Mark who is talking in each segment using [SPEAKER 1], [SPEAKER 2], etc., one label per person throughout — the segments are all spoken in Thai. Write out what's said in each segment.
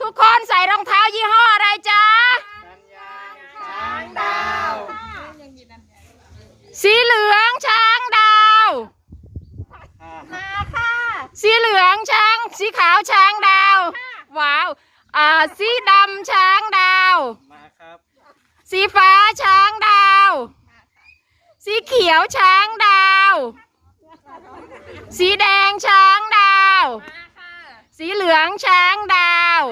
[SPEAKER 1] ทุกคนใส่รองเท้ายี่ห้ออะไรจ๊ะ
[SPEAKER 2] ช้างดาว
[SPEAKER 1] สีเหลืองช้างดาว
[SPEAKER 2] มาค่ะ
[SPEAKER 1] สีเหลืองช้าง สีขาวช้างดาว ว้าว อ่า สีดำช้างดาว
[SPEAKER 2] มาครับ
[SPEAKER 1] สีฟ้าช้างดาว สีเขียวช้างดาว สีแดงช้างดาว สีเหลืองช้างดาว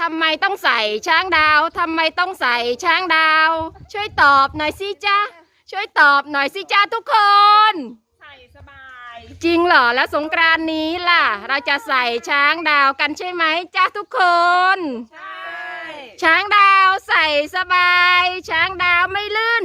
[SPEAKER 1] ทำไมต้องใส่ช้างดาวทำไมต้องใส่ช้างดาว ช่วยตอบหน่อยสิจ้าช่วยตอบหน่อยสิจ้าทุกคน
[SPEAKER 3] ใส่สบาย
[SPEAKER 1] จริงเหรอแล้วสงกรานต์นี้ล่ะ เราจะใส่ช้างดาวกันใช่ไหมจ้าทุกคน
[SPEAKER 3] ใช่
[SPEAKER 1] ช้างดาวใส่สบาย ช้างดาวไม่ลื่น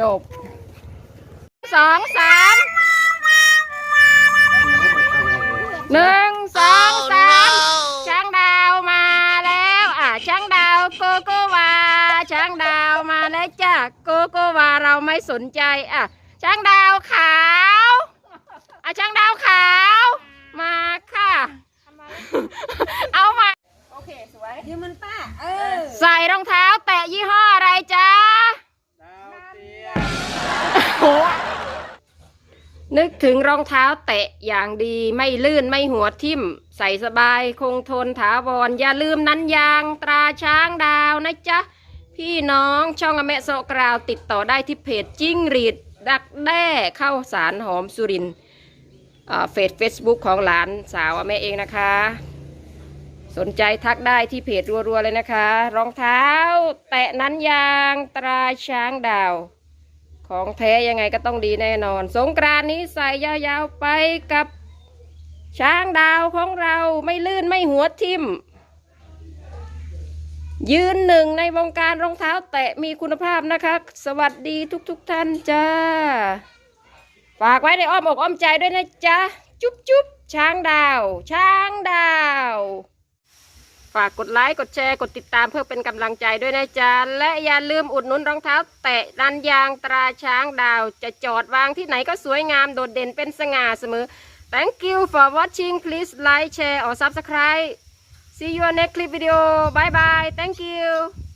[SPEAKER 1] จบสองสามหนึ่งสองสามช้างดาวมาแล้วอะช้างดาวโกโกวาช้างดาวมาแล้วจ้ะโกโกวาเราไม่สนใจอะช้างดาวขาวอะช้างดาวขาว มาค่ะ เอามา
[SPEAKER 3] โอเคสวย
[SPEAKER 2] ยืมมันป้าเออ
[SPEAKER 1] ใส่รองเท้าแตะยี่ห้อ นึกถึงรองเท้าแตะอย่างดีไม่ลื่นไม่หัวทิ่ม ใส่สบายคงทนถาวร อย่าลืมนั้นยางตราช้างดาวนะจ๊ะ พี่น้องช่องอเมะโซกราวติดต่อได้ที่เพจจิ้งรีด ดักแด้เข้าสารหอมสุรินเฟซเฟซบุ๊กของหลานสาวอเมะเองนะคะ สนใจทักได้ที่เพจรัวๆเลยนะคะ รองเท้า แตะนั้นยางตราช้างดาว ของแท้ยังไงก็ต้องดีแน่นอน สงกรานนี้ใส่ยาวๆไปกับช้างดาวของเราไม่ลื่นไม่หัวทิ่ม ยืนหนึ่งในวงการรองเท้าแตะมีคุณภาพนะคะ สวัสดีทุกๆทท่านจ้า ฝากไว้ในอ้อมอกอ้อมใจด้วยนะจ๊ะ จุ๊บจุ๊บช้างดาว ช้างดาวากกดไลค์กดแชร์กดติดตามเพื่อเป็นกำลังใจด้วยนะจ๊ะและอย่าลืมอุดหนุนรองเท้า แตะดันยางตราช้างดาว จะจอดวางที่ไหนก็สวยงามโดดเด่นเป็นสง่าเสมอ Thank you for watching please like share or subscribe see you next clip video bye bye thank you